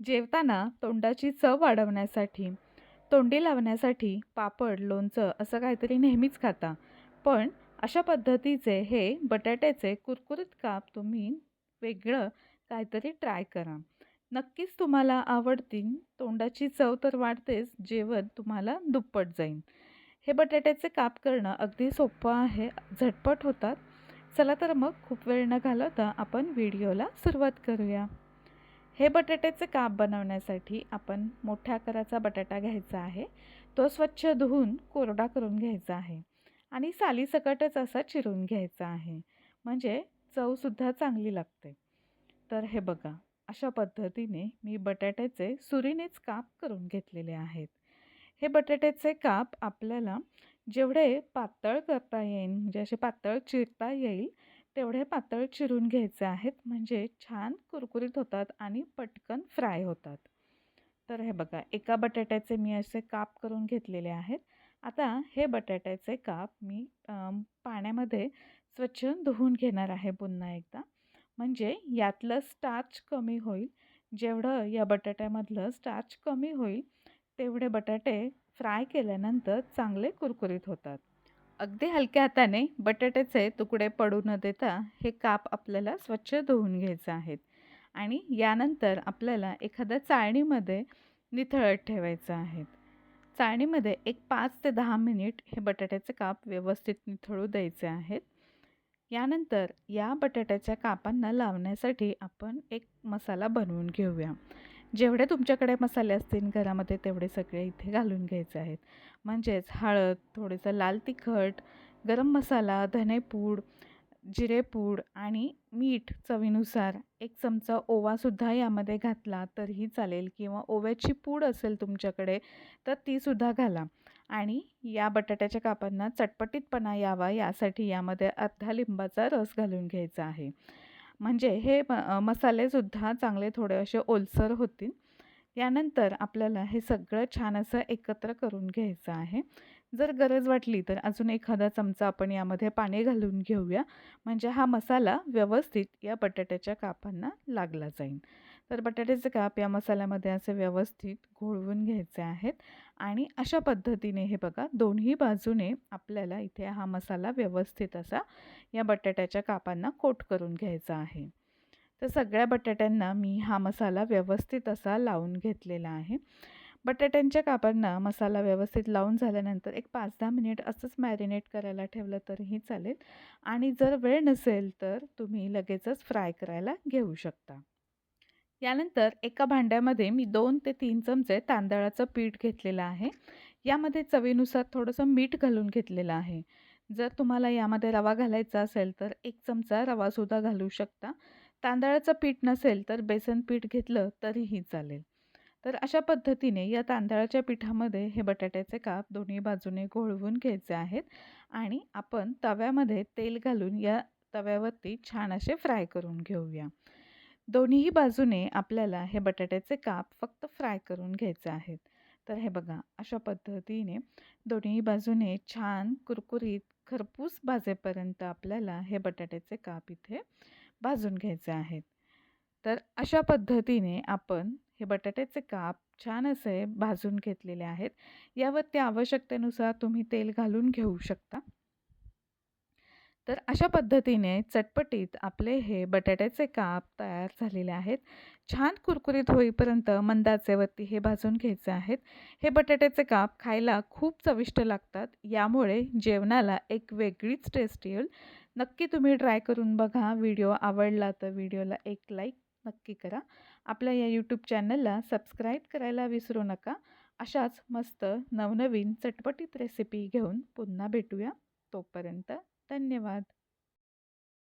जेवताना तोंडाची चव वाढवण्यासाठी तोंडी लावण्यासाठी पापड लोणचं असं काहीतरी नेहमीच खाता. पण अशा पद्धतीचे हे बटाट्याचे कुरकुरीत काप तुम्ही वेगळं काहीतरी ट्राय करा. नक्कीच तुम्हाला आवडतील. तोंडाची चव तर वाढतेच जेवण तुम्हाला दुप्पट जाईल. हे बटाट्याचे काप करणं अगदी सोपं आहे झटपट होतात. चला तर मग खूप वेळ न घालवता आपण व्हिडिओला सुरुवात करूया. हे बटाट्याचे काप बनवण्यासाठी आपण मोठ्या आकाराचा बटाटा घ्यायचा आहे. तो स्वच्छ धुवून कोरडा करून घ्यायचा आहे आणि सालीसकटच असा चिरून घ्यायचा आहे. म्हणजे चवसुद्धा चांगली लागते. तर हे बघा अशा पद्धतीने मी बटाट्याचे सुरीनेच काप करून घेतलेले आहेत. हे बटाट्याचे काप आपल्याला जेवढे पातळ करता येईल म्हणजे असे पातळ चिरता येईल तेवढे पातळ चिरून घ्यायचे आहेत. म्हणजे छान कुरकुरीत होतात आणि पटकन फ्राय होतात. तर हे बघा एका बटाट्याचे मी असे काप करून घेतलेले आहेत. आता हे बटाट्याचे काप मी पाण्यामध्ये स्वच्छ धुवून घेणार आहे पुन्हा एकदा. म्हणजे यातलं स्टार्च कमी होईल. जेवढं या बटाट्यामधलं स्टार्च कमी होईल तेवढे बटाटे फ्राय केल्यानंतर चांगले कुरकुरीत होतात. अगदी हलक्या हाताने बटाट्याचे तुकडे पडू न देता हे काप आपल्याला स्वच्छ धुवून घ्यायचे आहेत. आणि यानंतर आपल्याला एखाद्या चाळणीमध्ये निथळत ठेवायचं आहेत. चाळणीमध्ये एक पाच ते दहा मिनिट हे बटाट्याचे काप व्यवस्थित निथळू द्यायचे आहेत. यानंतर या बटाट्याच्या कापांना लावण्यासाठी आपण एक मसाला बनवून घेऊया. जेवढे तुमच्याकडे मसाले असतील घरामध्ये तेवढे सगळे इथे घालून घ्यायचे आहेत. म्हणजेच हळद थोडंसं लाल तिखट गरम मसाला धनेपूड जिरेपूड आणि मीठ चवीनुसार एक चमचा ओवासुद्धा यामध्ये घातला तरीही चालेल किंवा ओव्याची पूड असेल तुमच्याकडे तर तीसुद्धा घाला. आणि या बटाट्याच्या कापांना चटपटीतपणा यावा यासाठी यामध्ये अर्धा लिंबाचा रस घालून घ्यायचा आहे. म्हणजे हे म मसालेसुद्धा चांगले थोडे असे ओलसर होतील. यानंतर आपल्याला हे सगळं छान असं एकत्र करून घ्यायचं आहे. जर गरज वाटली तर अजून एखादा चमचा आपण यामध्ये पाणी घालून घेऊया. म्हणजे हा मसाला व्यवस्थित या बटाट्याच्या कापांना लागला जाईल. तर बटाट्याचे काप या मसाल्यामध्ये असे व्यवस्थित घोळवून घ्यायचे आहेत आणि अशा पद्धतीने हे बघा दोन्ही बाजूने आपल्याला इथे हा मसाला व्यवस्थित असा या बटाट्याच्या कापांना कोट करून घ्यायचा आहे. तर सगळ्या बटाट्यांना मी हा मसाला व्यवस्थित असा लावून घेतलेला आहे. बटाट्यांच्या कापांना मसाला व्यवस्थित लावून झाल्यानंतर एक पाच दहा मिनिट असंच मॅरिनेट करायला ठेवलं तरीही चालेल आणि जर वेळ नसेल तर तुम्ही लगेचच फ्राय करायला घेऊ शकता. यानंतर एका भांड्यामध्ये मी दोन ते तीन चमचे तांदळाचं पीठ घेतलेलं आहे. यामध्ये चवीनुसार थोडंसं मीठ घालून घेतलेलं आहे. जर तुम्हाला यामध्ये रवा घालायचा असेल तर एक चमचा रवासुद्धा घालू शकता. तांदळाचं पीठ नसेल तर बेसन पीठ घेतलं तरीही चालेल. तर अशा पद्धतीने या तांदळाच्या पिठामध्ये हे बटाट्याचे काप दोन्ही बाजूने घोळवून घ्यायचे आहेत आणि आपण तव्यामध्ये तेल घालून या तव्यावरती छान असे फ्राय करून घेऊया. दोन्हीही बाजूने आपल्याला हे बटाट्याचे काप फक्त फ्राय करून घ्यायचे आहेत. तर हे बघा अशा पद्धतीने दोन्ही बाजूने छान कुरकुरीत खरपूस भाजेपर्यंत आपल्याला हे बटाट्याचे काप इथे भाजून घ्यायचे आहेत. तर अशा पद्धतीने आपण हे बटाट्याचे काप छान असे भाजून घेतलेले आहेत. यावरती आवश्यकतेनुसार तुम्ही तेल घालून घेऊ शकता. तर अशा पद्धतीने चटपटीत आपले हे बटाट्याचे काप तयार झालेले आहेत. छान कुरकुरीत होईपर्यंत मंदाचेवरती हे भाजून घ्यायचे आहेत. हे बटाट्याचे काप खायला खूप चविष्ट लागतात. यामुळे जेवणाला एक वेगळीच टेस्ट येईल. नक्की तुम्ही ट्राय करून बघा. व्हिडिओ आवडला तर व्हिडिओला एक लाईक नक्की करा. आपल्या या यूट्यूब चॅनलला सबस्क्राईब करायला विसरू नका. अशाच मस्त नवनवीन चटपटीत रेसिपी घेऊन पुन्हा भेटूया. तोपर्यंत धन्यवाद.